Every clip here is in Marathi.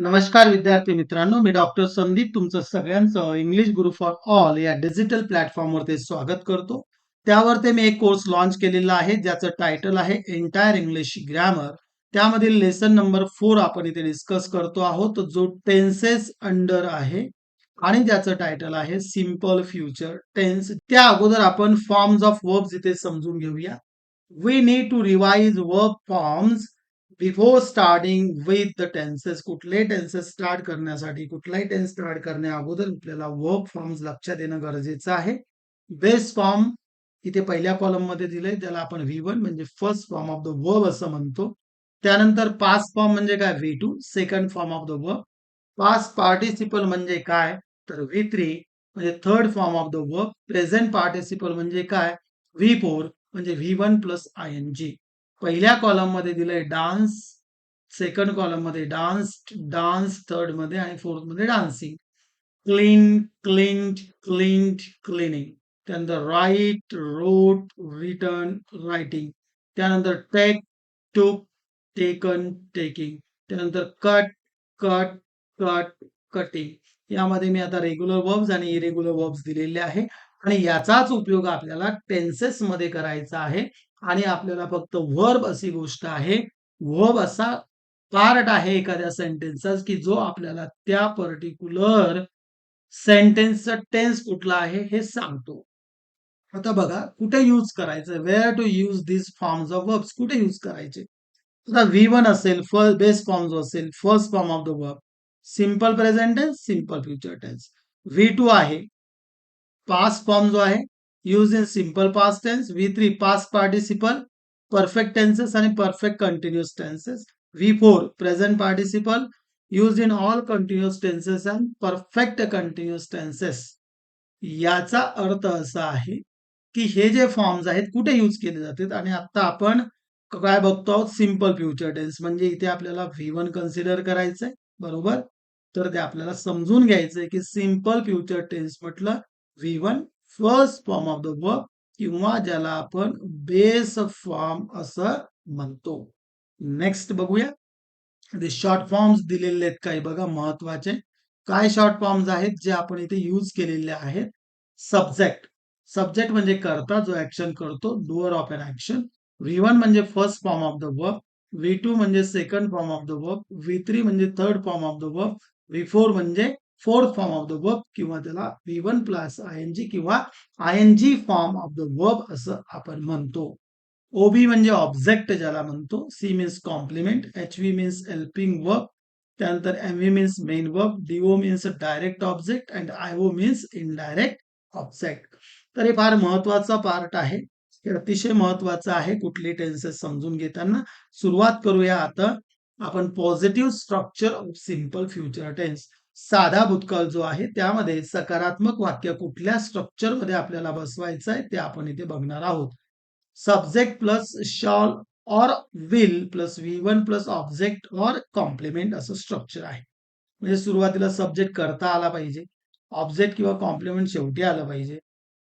नमस्कार विद्यार्थी मित्रांनो मी डॉक्टर संदीप तुमचं सगळ्यांचं इंग्लिश गुरु फॉर ऑल या डिजिटल प्लॅटफॉर्मवरती स्वागत करतो. त्यावरती मी एक कोर्स लॉन्च केलेला आहे ज्याचं टायटल आहे एंटायर इंग्लिश ग्रॅमर त्यामधील लेसन नंबर फोर आपण इथे डिस्कस करतो आहोत जो टेन्सेस अंडर आहे आणि ज्याचं टायटल आहे सिंपल फ्युचर टेन्स त्या अगोदर आपण फॉर्म्स ऑफ वर्ब्स इथे समजून घेऊया. We need to revise verb forms before starting with the tenses कुठले टेन्सेस स्टार्ट करण्यासाठी कुठलाही टेन्स स्टार्ट करण्या अगोदर आपल्याला वर्ब फॉर्म्स लक्षात येणं गरजेचं आहे. बेस्ट फॉर्म इथे पहिल्या कॉलममध्ये दिलंय त्याला आपण व्ही वन म्हणजे first form of the verb असं म्हणतो. त्यानंतर पास फॉर्म म्हणजे काय? V two second form of the verb past participle म्हणजे काय? तर व्ही थ्री म्हणजे third form of the verb present participle म्हणजे काय? व्ही फोर म्हणजे V one plus I N G पहिल्या कॉलममध्ये दिलंय डान्स सेकंड कॉलममध्ये डान्स डान्स थर्डमध्ये आणि फोर्थमध्ये dancing clean cleaned cleaned cleaning त्यानंतर राईट रोट रिटर्न रायटिंग त्यानंतर टेक टूक टेकन टेकिंग त्यानंतर कट कट कट कटिंग यामध्ये मी आता रेग्युलर वर्ब्स आणि इरेग्युलर वर्ब्स दिलेले आहे. आणि याचाच उपयोग आपल्याला टेन्सेस मध्ये करायचा आहे. आणि आपल्याला फक्त वर्ब अशी गोष्ट आहे. वर्ब असा पार्ट आहे एखाद्या सेंटेन्सचा की जो आपल्याला त्या पर्टिक्युलर सेंटेन्सचा टेन्स कुठला आहे हे सांगतो. आता बघा कुठे यूज करायचं? Where to use this forms of verbs कुठे यूज करायचे? आता व्ही वन असेल फर्स्ट बेस फॉर्म जो असेल first form of the verb simple present tense simple future tense V two आहे पास्ट फॉर्म जो आहे use in simple past tense V three past participle perfect tenses आणि perfect continuous tenses V four present participle use in all continuous tenses and perfect continuous tenses याचा अर्थ असा आहे की हे जे फॉर्म्स आहेत कुठे यूज केले जातात? आणि आता आपण काय बघतो आहोत? सिंपल फ्युचर टेन्स म्हणजे इथे आपल्याला व्ही वन कन्सिडर करायचंय बरोबर? तर ते आपल्याला समजून घ्यायचंय की सिंपल फ्युचर टेन्स म्हटलं V one first form of the verb किंवा ज्याला आपण बेस फॉर्म असं म्हणतो. नेक्स्ट बघूया. ते शॉर्ट फॉर्म्स दिलेले आहेत काही बघा महत्त्वाचे. काय शॉर्ट फॉर्म्स आहेत? जे आपण इथे यूज केलेले आहेत. सब्जेक्ट सब्जेक्ट म्हणजे करता जो ऍक्शन करतो doer of an action V one म्हणजे first form of the verb V two म्हणजे second form of the verb V three म्हणजे third form of the verb V four म्हणजे fourth form of the verb किंवा त्याला V one plus I N G किंवा I N G form of the verb असं आपण म्हणतो. ओबी म्हणजे ऑब्जेक्ट ज्याला म्हणतो. C means complement H V means helping verb त्यानंतर M V means main verb D O means direct object and I O means indirect object तर हे फार महत्त्वाचा पार्ट आहे. हे अतिशय महत्वाचं आहे कुठली टेन्सेस समजून घेताना. सुरुवात करूया आता. आपण positive structure of simple future tense साधा भूतकाळ जो आहे त्यामध्ये सकारात्मक वाक्य कुठल्या स्ट्रक्चरमध्ये आपल्याला बसवायचं आहे ते आपण इथे बघणार आहोत. Subject plus shall or will plus V one plus object or complement असं स्ट्रक्चर आहे. म्हणजे सुरुवातीला सब्जेक्ट करता आला पाहिजे ऑब्जेक्ट किंवा कॉम्प्लिमेंट शेवटी आलं पाहिजे.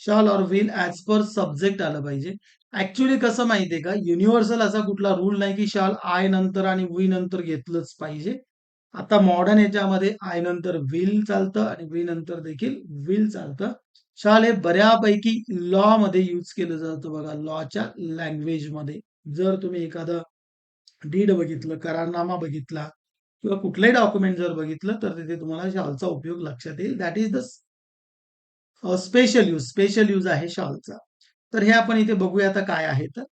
Shall or will as per subject आलं पाहिजे. ऍक्च्युली कसं माहितीये का युनिव्हर्सल असा कुठला रूल नाही की शॉल आय नंतर आणि वी नंतर घेतलंच पाहिजे. आता मॉडर्न याच्यामध्ये आय नंतर विल चालतं आणि वी नंतर देखील विल चालतं. शाल हे बऱ्यापैकी लॉ मध्ये यूज केलं जातं बघा लॉच्या लँग्वेजमध्ये. जर तुम्ही एखादं डीड बघितलं करारनामा बघितला किंवा कुठलंही डॉक्युमेंट जर बघितलं तर तिथे तुम्हाला शॉलचा उपयोग लक्षात येईल. That is the special use special use आहे शॉलचा. तर हे आपण इथे बघूया आता काय आहे तर.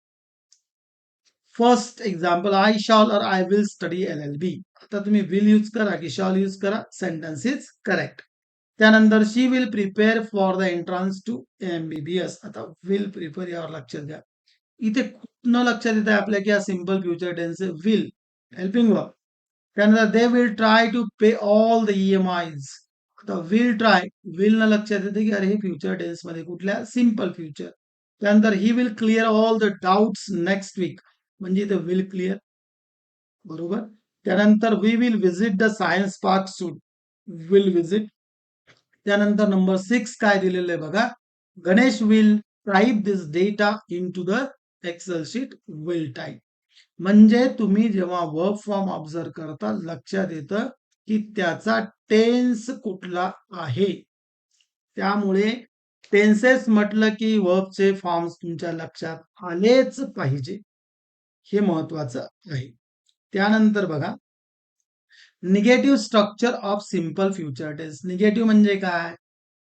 First example I shall or I will study L L B आता तुम्ही विल यूज करा की शॉल यूज करा सेंटेन्स इज करेक्ट त्यानंतर she will prepare for the entrance to M B B S आता विल प्रिपेअर यावर लक्षात द्या इथे न लक्षात येत आहे आपल्या की हा simple future tense will helping verb त्यानंतर they will try to pay all the E M Is आता विल ट्राय विल न लक्षात येते की अरे हे फ्युचर टेन्समध्ये कुठल्या सिंपल फ्युचर त्यानंतर he will clear all the doubts next week म्हणजे इथे विल क्लिअर बरोबर? त्यानंतर we will visit the science park suit will visit त्यानंतर नंबर सिक्स काय दिलेलं आहे बघा? Ganesh will type this data into the Excel sheet will type म्हणजे तुम्ही जेव्हा वर्क फॉर्म ऑब्झर्व करता लक्षात येतं की त्याचा टेन्स कुठला आहे? त्यामुळे टेन्सेस म्हटलं की वर्बचे फॉर्म्स तुमच्या लक्षात आलेच पाहिजे. हे महत्वाचं आहे. त्यानंतर बघा negative structure of simple future tense negative म्हणजे काय?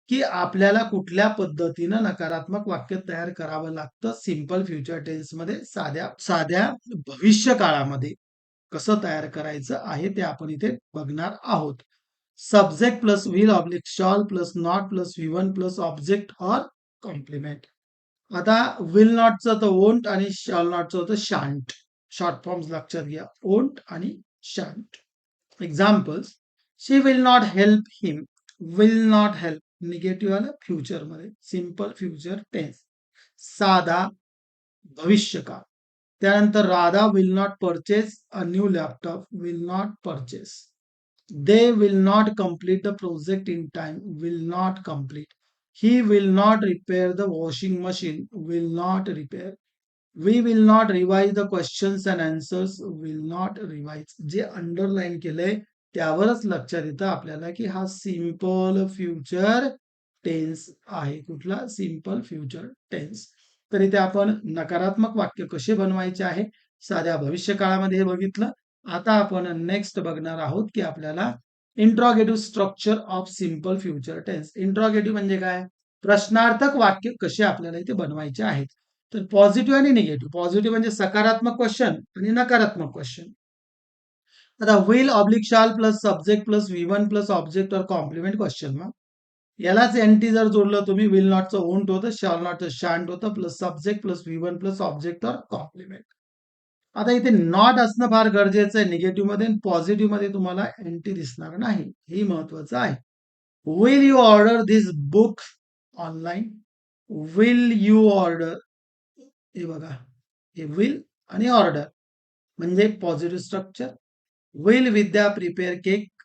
की आपल्याला कुठल्या पद्धतीनं नकारात्मक वाक्य तयार करावं लागतं सिंपल फ्युचर टेन्समध्ये साध्या साध्या भविष्य काळामध्ये. कसं तयार करायचं आहे ते आपण इथे बघणार आहोत. Subject plus will oblique shall plus not plus V one plus object or complement आता विल नॉटचं तर ओंट आणि शॉल नॉटचं होतं शांट शॉर्ट फॉर्म्स लक्षात घ्या. ओंट आणि shan't examples she will not help him will not help negative आलं फ्युचरमध्ये. सिंपल फ्युचर टेन्स साधा भविष्यकाळ. त्यानंतर Radha will not purchase a new laptop will not purchase they will not complete the project in time will not complete he will not repair the washing machine will not repair We will not revise the questions and answers, will not revise. जे अंडरलाईन केलंय त्यावरच लक्षात येतं आपल्याला की हा सिंपल फ्युचर टेन्स आहे. कुठला? सिंपल फ्युचर टेन्स तर इथे आपण नकारात्मक वाक्य कसे बनवायचे आहे? साध्या भविष्य काळामध्ये हे बघितलं. आता आपण नेक्स्ट बघणार आहोत की आपल्याला interrogative structure of simple future tense. Interrogative म्हणजे काय? प्रश्नार्थक वाक्य कसे आपल्याला इथे बनवायचे आहेत? तर पॉझिटिव्ह आणि निगेटिव्ह पॉझिटिव्ह म्हणजे सकारात्मक क्वेश्चन आणि नकारात्मक क्वेश्चन आता will oblique shall plus subject plus V one plus object or complement question मग. यालाच एनटी जर जोडलं तुम्ही. विल नॉटचं ओंट होतं शाल नॉटचं शांट होतं plus subject plus V one plus object or complement आता इथे नॉट असणं फार गरजेचं आहे. निगेटिव्हमध्ये पॉझिटिव्हमध्ये तुम्हाला एंटी दिसणार नाही. हे महत्वाचं आहे. Will you order this book online will you order हे बघा. हे विल आणि ऑर्डर म्हणजे positive structure will Vidya prepare cake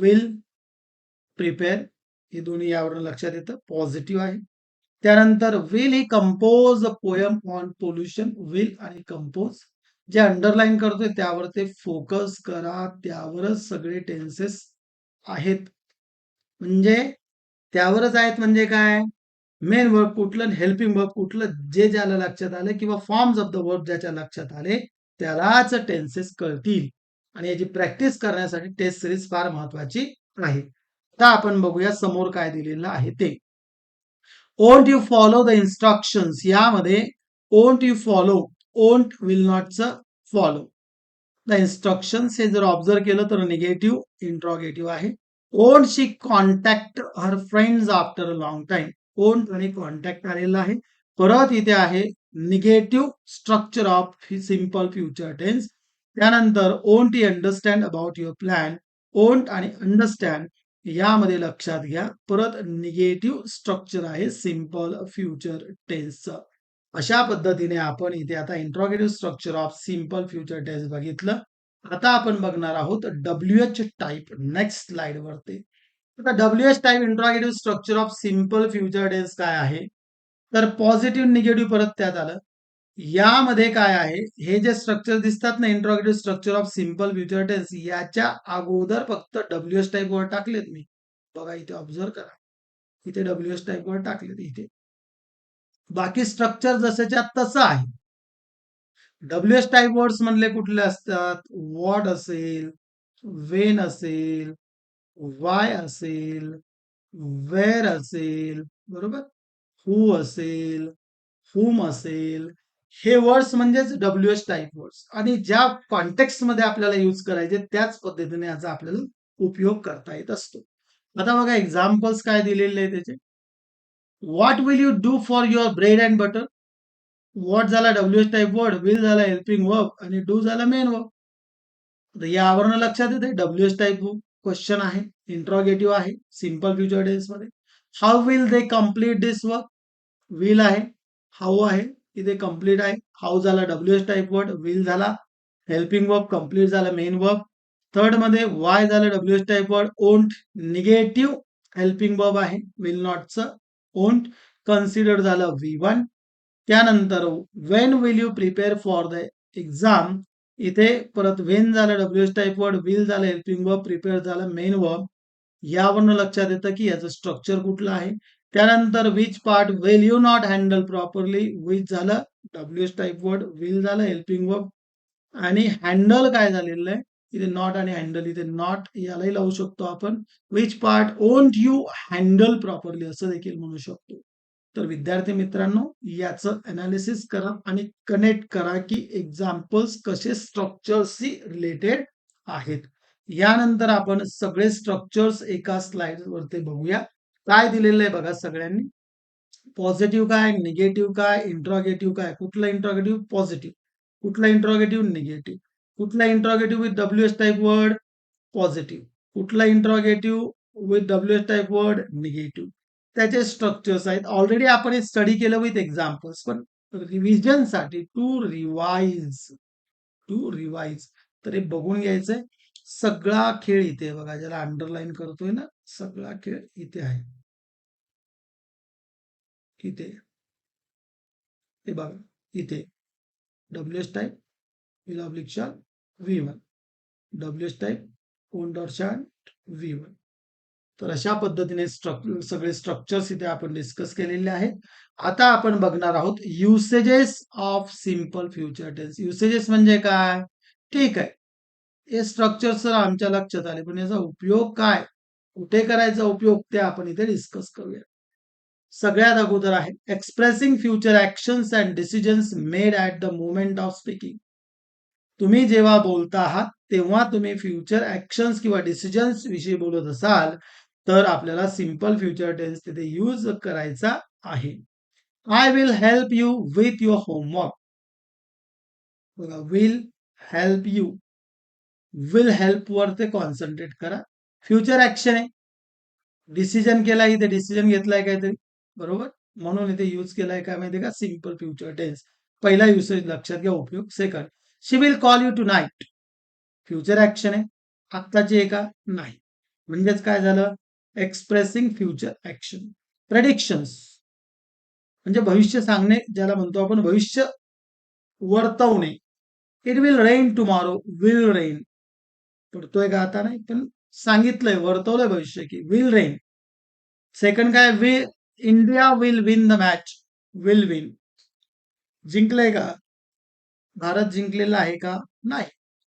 will prepare हे दोन्ही यावरून लक्षात येतं. पॉझिटिव्ह आहे. त्यानंतर will he compose a poem on pollution will आणि कंपोज जे अंडरलाईन करतोय त्यावर ते फोकस करा. त्यावरच सगळे टेन्सेस आहेत. म्हणजे त्यावरच आहेत म्हणजे काय? मेन वर्क कुठलं हेल्पिंग वर्क कुठलं? जे ज्याला लक्षात आलं किंवा फॉर्म्स ऑफ द वर्क ज्याच्या लक्षात आले त्यालाच टेन्सेस कळतील. आणि याची प्रॅक्टिस करण्यासाठी टेस्ट सिरीज फार महत्वाची आहे. आता आपण बघूया समोर काय दिलेलं आहे ते. Won't you follow the instructions यामध्ये won't you follow won't will नॉटचं follow the instructions हे जर ऑब्झर्व केलं तर निगेटिव्ह इंट्रॉगेटिव्ह आहे. Won't she contact her friends after a long time won't आणि कॉन्टॅक्ट आलेला आहे. परत इथे आहे negative structure of simple future tense त्यानंतर won't you understand about your plan won't आणि अंडरस्टँड यामध्ये लक्षात घ्या. परत निगेटिव्ह स्ट्रक्चर आहे सिंपल फ्युचर टेन्सचं अशा पद्धतीने आपण इथे आता interrogative structure of simple future tense बघितलं. आता आपण बघणार आहोत W H type next slide वरती. आता W H type interrogative structure of simple future tense काय आहे? तर पॉझिटिव्ह निगेटिव्ह परत त्यात आलं. यामध्ये काय आहे? हे जे स्ट्रक्चर दिसतात ना interrogative structure of simple future tense याच्या अगोदर फक्त डब्ल्यू एस टाईप वर टाकलेत मी. बघा इथे ऑब्झर्व करा. इथे डब्ल्यू एस टाईप वर टाकलेत इथे. बाकी स्ट्रक्चर जसंच्या तसं आहे. डब्ल्यू एस टाईप वर्ड्स म्हणले कुठले असतात? वॉट असेल वेन असेल वाय असेल वेअर असेल बरोबर? हु असेल हुम असेल हे वर्ड्स म्हणजेच डब्ल्यू एच टाईप वर्ड्स आणि ज्या कॉन्टेक्स्टमध्ये आपल्याला यूज करायचे त्याच पद्धतीने याचा आपल्याला उपयोग करता येत असतो. आता बघा एक्झाम्पल्स काय दिलेले आहे त्याचे what will you do for your bread and butter what झाला W H type word will झाला हेल्पिंग वर्ब आणि डू झाला मेन वर्ब यावरून लक्षात येते डब्ल्यू एच टाईप क्वेश्चन आहे इंट्रॉगेटिव्ह आहे simple future डेजमध्ये. How will they complete this work will आहे हाऊ आहे इथे कंप्लीट आहे. हाऊ झाला? W S type word will झाला. हेल्पिंग वर्ब कंप्लीट झाला मेन वर्ब थर्डमध्ये वाय झालं W S type word won't negative helping verb आहे. विल नॉटचं ओंट कन्सिडर झालं व्ही वन त्यानंतर when will you prepare for the exam इथे परत वेन झालं W S type word will झालं हेल्पिंग वर्ब प्रिपेअर झालं मेन वर्ब यावरनं लक्षात येतं की याचं स्ट्रक्चर कुठलं आहे? त्यानंतर which part will you not handle properly which झालं? W S type word will झालं हेल्पिंग वर्ब आणि हँडल काय झालेलं आहे? इथे नॉट आणि हँडल इथे नॉट यालाही लावू शकतो आपण. Which part won't you handle properly असं देखील म्हणू शकतो. तर विद्यार्थी मित्रांनो याचं अनालिसिस करा आणि कनेक्ट करा की एक्झाम्पल्स कसे स्ट्रक्चर्सशी रिलेटेड आहेत. यानंतर आपण सगळे स्ट्रक्चर्स एका स्लाइड वरती बघूया. काय दिलेलं आहे बघा सगळ्यांनी? पॉझिटिव्ह काय निगेटिव्ह काय इंट्रॉगेटिव्ह काय? कुठलं इंट्रॉगेटिव्ह पॉझिटिव्ह कुठला इंट्रॉगेटिव्ह निगेटिव्ह कुठला interrogative with W S type word positive कुठला interrogative with W S type word negative त्याचे स्ट्रक्चर्स आहेत. ऑलरेडी आपण हे स्टडी केलं विथ एक्झाम्पल्स पण रिव्हिजनसाठी टू रिवाइज टू रिवाइज तर हे बघून घ्यायचंय. सगळा खेळ इथे बघा ज्याला अंडरलाईन करतोय ना सगळा खेळ इथे आहे. इथे. हे बघा इथे. W S type विलाब्लिक्शन V one W S type won't V one तर अशा पद्धतीने स्ट्रक सगळे स्ट्रक्चर्स इथे आपण डिस्कस केलेले आहेत. आता आपण बघणार आहोत usages of simple future tense usages म्हणजे काय? ठीक आहे. हे स्ट्रक्चर सर आमच्या लक्षात आले पण याचा उपयोग काय? कुठे करायचा उपयोग? ते आपण इथे डिस्कस करूया सगळ्यात अगोदर आहे expressing future actions and decisions made at the moment of speaking तुम्ही जेव्हा बोलता आहात तेव्हा तुम्ही फ्युचर ऍक्शन्स किंवा डिसिजन्स विषयी बोलत असाल तर आपल्याला सिंपल फ्युचर टेन्स तिथे यूज करायचा आहे. I will help you with your homework बघा will help you will help वर ते कॉन्सन्ट्रेट करा. फ्युचर ऍक्शन आहे. डिसिजन केला इथे डिसिजन घेतलाय काहीतरी. बरोबर? म्हणून इथे युज केलाय काय माहितीये का? सिंपल फ्युचर टेन्स पहिला युसेज लक्षात घ्या उपयोग. Second she will call you tonight future action आहे. आत्ताची आहे का नाही. म्हणजेच काय झालं? एक्सप्रेसिंग फ्युचर ऍक्शन प्रेडिक्शन्स म्हणजे भविष्य सांगणे ज्याला म्हणतो आपण भविष्य वर्तवणे. It will rain tomorrow will rain पडतोय का आता नाही पण सांगितलंय वर्तवलंय भविष्य की विल रेन सेकंड काय? Will India will win the match will win जिंकलंय का? भारत जिंकलेला आहे का? नाही.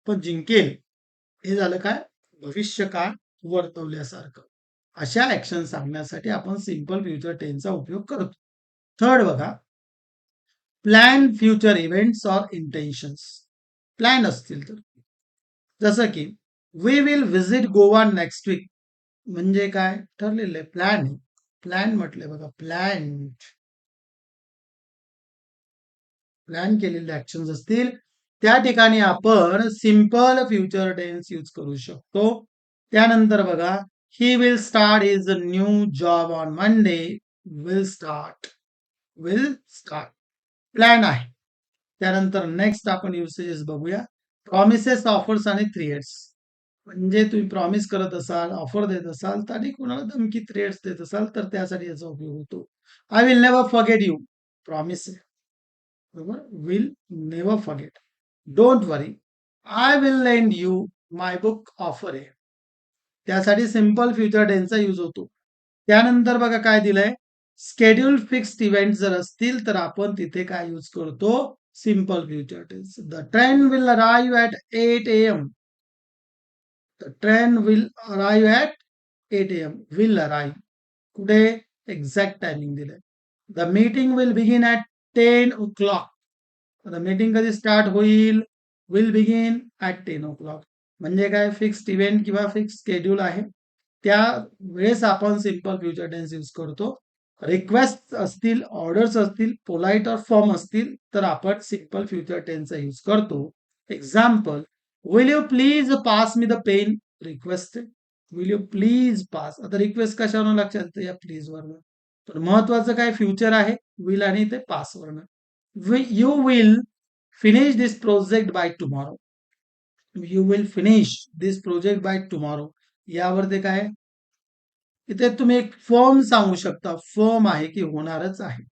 पण जिंकेल. हे झालं काय? भविष्य काळ वर्तवल्यासारखं. अशा ऍक्शन सांगण्यासाठी आपण सिंपल फ्युचर टेनचा उपयोग करतो. थर्ड बघा. Plan future events or intentions plan असतील तर. जसं की we will visit Goa next week म्हणजे काय? ठरलेलं आहे. प्लॅन प्लॅन म्हटलंय बघा. प्लॅन प्लॅन केलेले ऍक्शन असतील. त्या ठिकाणी आपण सिंपल फ्युचर टेन्स यूज करू शकतो. त्यानंतर बघा he will start is a new job on Monday will start will start plan आहे. त्यानंतर नेक्स्ट आपण युसेजेस बघूया. प्रॉमिसेस ऑफर्स आणि थ्रिएट्स म्हणजे तुम्ही प्रॉमिस करत असाल ऑफर देत असाल तर आणि कुणाला धमकी रेट्स देत असाल तर त्यासाठी याचा उपयोग होतो. I will never forget you promise बरोबर? Will never forget don't worry I will lend you my book offer आहे. त्यासाठी सिंपल फ्युचर टेन्सचा यूज होतो. त्यानंतर बघा काय दिलंय? स्केड्युल फिक्स्ड इव्हेंट जर असतील तर आपण तिथे काय यूज करतो? Simple future tense the train will arrive at eight AM the train will arrive at eight AM will arrive कुठे एक्झॅक्ट टायमिंग दिलंय the meeting will begin at ten o'clock the meeting कधी स्टार्ट होईल? Will begin at ten o'clock म्हणजे काय? फिक्स्ड इव्हेंट किंवा फिक्स स्केड्यूल आहे. त्या वेळेस आपण सिंपल फ्युचर टेन्स यूज करतो. रिक्वेस्ट असतील ऑर्डर्स असतील पोलाइट और फॉर्म असतील तर आपण सिंपल फ्युचर टेन्सचा यूज करतो. Example will you please pass me the pen request will you please pass आता रिक्वेस्ट कशावर लक्षात या प्लीज वरनं. तर महत्वाचं काय? फ्युचर आहे. विल आणि ते पास वरनं. You will finish this project by tomorrow you will finish this project by tomorrow यावर ते काय? इथे तुम्ही एक फॉर्म सांगू शकता. फॉर्म आहे की होणारच आहे.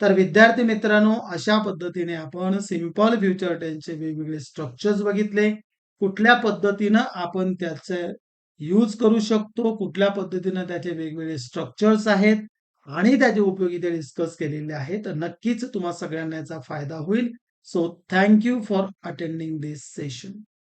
तर विद्यार्थी मित्रांनो अशा पद्धतीने आपण सिंपल फ्युचर टेन्सचे वेगवेगळे स्ट्रक्चर्स बघितले. कुठल्या पद्धतीनं आपण त्याचे यूज करू शकतो कुठल्या पद्धतीनं त्याचे वेगवेगळे स्ट्रक्चर्स आहेत आणि त्याचे उपयोगी ते डिस्कस केलेले आहेत तर नक्कीच तुम्हाला सगळ्यांना याचा फायदा होईल. So thank you for attending this session